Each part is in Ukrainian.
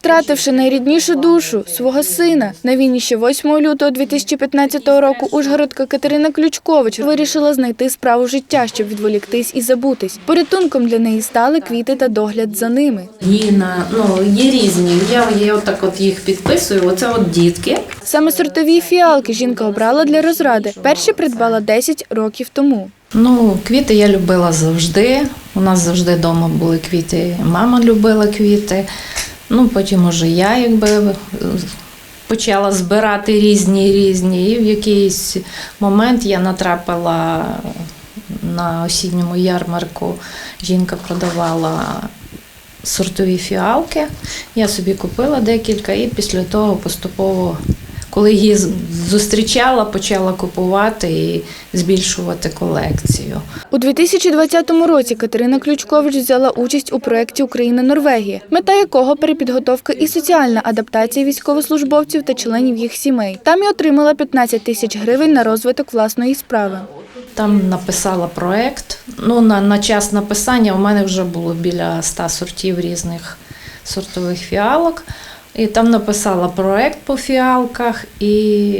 Втративши найріднішу душу свого сина на війні ще 8 лютого 2015 року, Ужгородка Катерина Ключкович вирішила знайти справу життя, щоб відволіктись і забутись. Порятунком для неї стали квіти та догляд за ними. Гіна, ну є різні. Я, я отак от їх підписую. Оце от дітки. Саме сортові фіалки жінка обрала для розради. Перші придбала 10 років тому. Ну, квіти я любила завжди. У нас завжди вдома були квіти. Мама любила квіти. Ну, потім уже я якби почала збирати різні різні. І в якийсь момент я натрапила на осінньому ярмарку. Жінка продавала сортові фіалки. Я собі купила декілька і після того поступово, коли її зустрічала, почала купувати і збільшувати колекцію. У 2020 році Катерина Ключкович взяла участь у проєкті Україна-Норвегія, мета якого перепідготовка і соціальна адаптація військовослужбовців та членів їх сімей. Там і отримала 15 тисяч гривень на розвиток власної справи. Там написала проект. Ну, на, на час написання у мене вже було біля 100 сортів різних сортових фіалок. І там написала проект по фіалках і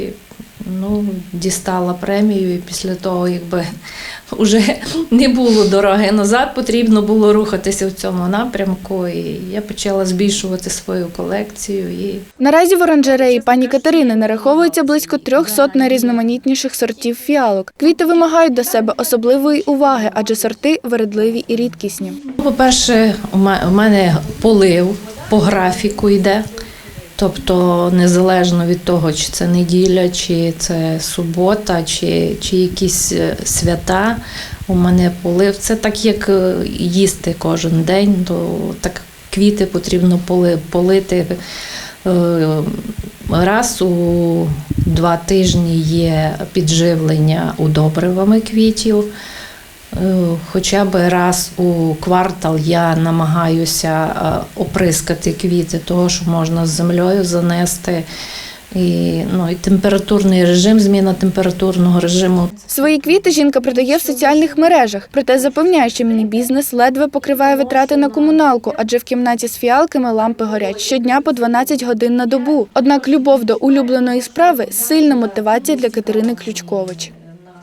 ну, дістала премію. І після того, якби вже не було дороги назад, потрібно було рухатися в цьому напрямку. І я почала збільшувати свою колекцію. І Наразі в оранжереї пані Катерини нараховується близько трьох сот найрізноманітніших сортів фіалок. Квіти вимагають до себе особливої уваги, адже сорти вередливі і рідкісні. Ну, По-перше, у ме- у мене полив по графіку йде. Тобто, незалежно від того, чи це неділя, чи це субота, чи, чи якісь е, свята, у мене полив. Це так, як е, їсти кожен день, то так квіти потрібно поли- полити. е, Раз у два тижні є підживлення удобривами квітів. Е, Хоча б раз у квартал я намагаюся е, оприскати квіти, того, що можна з землею занести. І, ну, і температурний режим, зміна температурного режиму. Свої квіти жінка продає в соціальних мережах, проте запевняє, що міні-бізнес ледве покриває витрати на комуналку, адже в кімнаті з фіалками лампи горять щодня по 12 годин на добу. Однак любов до улюбленої справи сильна мотивація для Катерини Ключкович.